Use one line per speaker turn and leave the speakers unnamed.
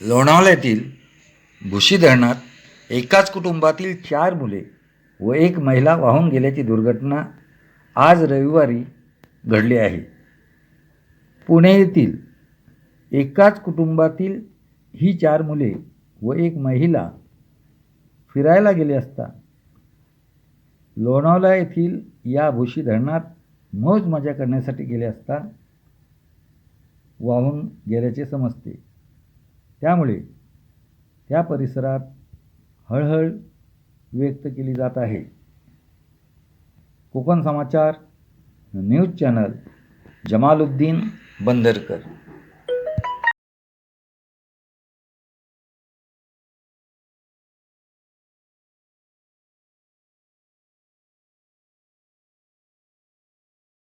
लोणावळ्यातील भुशी धरणात एकाच कुटुंबातील चार मुले व एक महिला वाहून गेल्याची दुर्घटना आज रविवारी घडली आहे. पुणे येथील एकाच कुटुंबातील ही चार मुले व एक महिला फिरायला गेले असता लोणावळा येथील या भुशी धरणात मौज मजा करण्यासाठी गेले असता वाहून गेल्याचे समजते. त्यामुळे त्या परिसरात हळहळ व्यक्त केली जात आहे. Konkan Samachar news channel Jamaluddin Bandarkar.